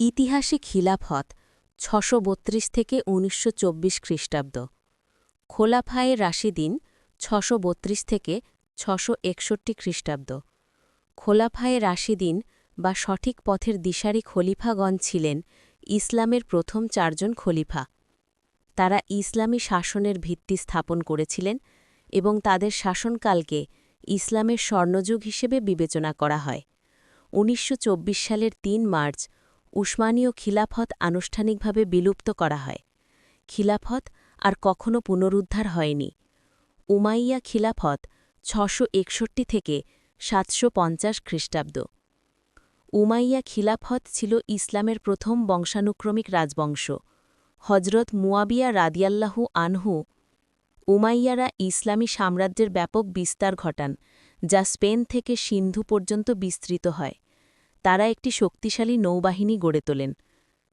ইতিহাসে খিলাফত ছশো থেকে উনিশশো চব্বিশ খ্রিস্টাব্দ। খোলাফায়ে রাশিদিন ছশো থেকে ছশো একষট্টি খ্রিস্টাব্দ। খোলাফায়ে রাশিদিন বা সঠিক পথের দিশারি খলিফাগণ ছিলেন ইসলামের প্রথম চারজন খলিফা। তারা ইসলামী শাসনের ভিত্তি স্থাপন করেছিলেন এবং তাদের শাসনকালকে ইসলামের স্বর্ণযুগ হিসেবে বিবেচনা করা হয়। উনিশশো চব্বিশ সালের তিন মার্চ উসমানীয় খিলাফত আনুষ্ঠানিকভাবে বিলুপ্ত করা হয়। খিলাফত আর কখনও পুনরুদ্ধার হয়নি। উমাইয়া খিলাফত ছশো থেকে সাতশো পঞ্চাশ খ্রিস্টাব্দ। উমাইয়া খিলাফত ছিল ইসলামের প্রথম বংশানুক্রমিক রাজবংশ। হজরত মুয়াবিয়া রাদিয়াল্লাহু আনহু, উমাইয়ারা ইসলামী সাম্রাজ্যের ব্যাপক বিস্তার ঘটান, যা স্পেন থেকে সিন্ধু পর্যন্ত বিস্তৃত হয়। তারা একটি শক্তিশালী নৌবাহিনী গড়ে তোলেন।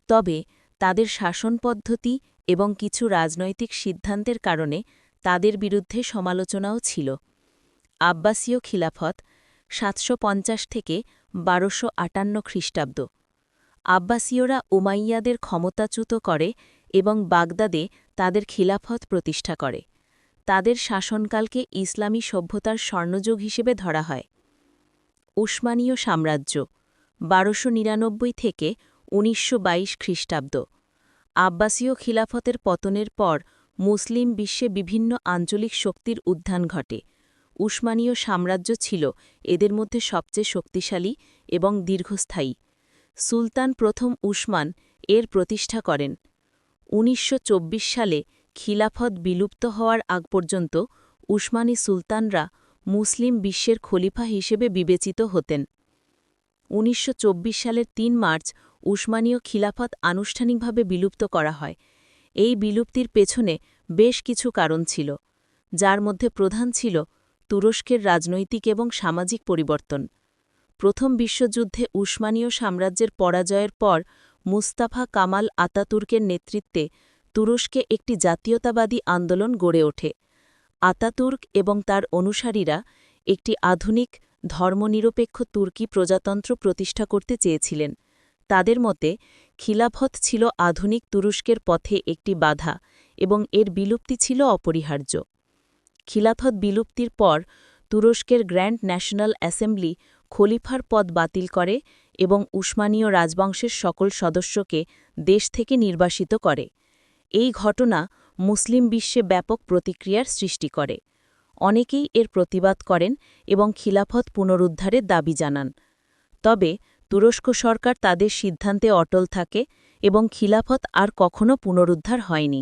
তবে তাদের শাসন পদ্ধতি এবং কিছু রাজনৈতিক সিদ্ধান্তের কারণে তাদের বিরুদ্ধে সমালোচনাও ছিল। আব্বাসীয় খিলাফত সাতশো পঞ্চাশ থেকে বারোশো আটান্ন খ্রিস্টাব্দ। আব্বাসীয়রা উমাইয়াদের ক্ষমতাচ্যুত করে এবং বাগদাদে তাদের খিলাফত প্রতিষ্ঠা করে। তাদের শাসনকালকে ইসলামী সভ্যতার স্বর্ণযুগ হিসেবে ধরা হয়। উসমানীয় সাম্রাজ্য বারোশো নিরানব্বই থেকে উনিশশো বাইশ খ্রিস্টাব্দ। আব্বাসীয় খিলাফতের পতনের পর মুসলিম বিশ্বে বিভিন্ন আঞ্চলিক শক্তির উত্থান ঘটে। উসমানীয় সাম্রাজ্য ছিল এদের মধ্যে সবচেয়ে শক্তিশালী এবং দীর্ঘস্থায়ী। সুলতান প্রথম উসমান এর প্রতিষ্ঠা করেন। উনিশশো চব্বিশ সালে খিলাফত বিলুপ্ত হওয়ার আগ পর্যন্ত উসমানী সুলতানরা মুসলিম বিশ্বের খলিফা হিসেবে বিবেচিত হতেন। উনিশশো চব্বিশ সালের তিন মার্চ উসমানীয় খিলাফত আনুষ্ঠানিকভাবে বিলুপ্ত করা হয়। এই বিলুপ্তির পেছনে বেশ কিছু কারণ ছিল, যার মধ্যে প্রধান ছিল তুরস্কের রাজনৈতিক এবং সামাজিক পরিবর্তন। প্রথম বিশ্বযুদ্ধে উসমানীয় সাম্রাজ্যের পরাজয়ের পর মুস্তাফা কামাল আতাতুর্কের নেতৃত্বে তুরস্কে একটি জাতীয়তাবাদী আন্দোলন গড়ে ওঠে। আতাতুর্ক এবং তার অনুসারীরা একটি আধুনিক ধর্মনিরপেক্ষ তুর্কি প্রজাতন্ত্র প্রতিষ্ঠা করতে চেয়েছিলেন। তাদের মতে, খিলাফত ছিল আধুনিক তুরস্কের পথে একটি বাধা এবং এর বিলুপ্তি ছিল অপরিহার্য। খিলাফত বিলুপ্তির পর তুরস্কের গ্র্যান্ড ন্যাশনাল অ্যাসেম্বলি খলিফার পদ বাতিল করে এবং উসমানীয় রাজবংশের সকল সদস্যকে দেশ থেকে নির্বাসিত করে। এই ঘটনা মুসলিম বিশ্বে ব্যাপক প্রতিক্রিয়ার সৃষ্টি করে। অনেকেই এর প্রতিবাদ করেন এবং খিলাফত পুনরুদ্ধারের দাবি জানান। তবে তুরস্ক সরকার তাদের সিদ্ধান্তে অটল থাকে এবং খিলাফত আর কখনও পুনরুদ্ধার হয়নি।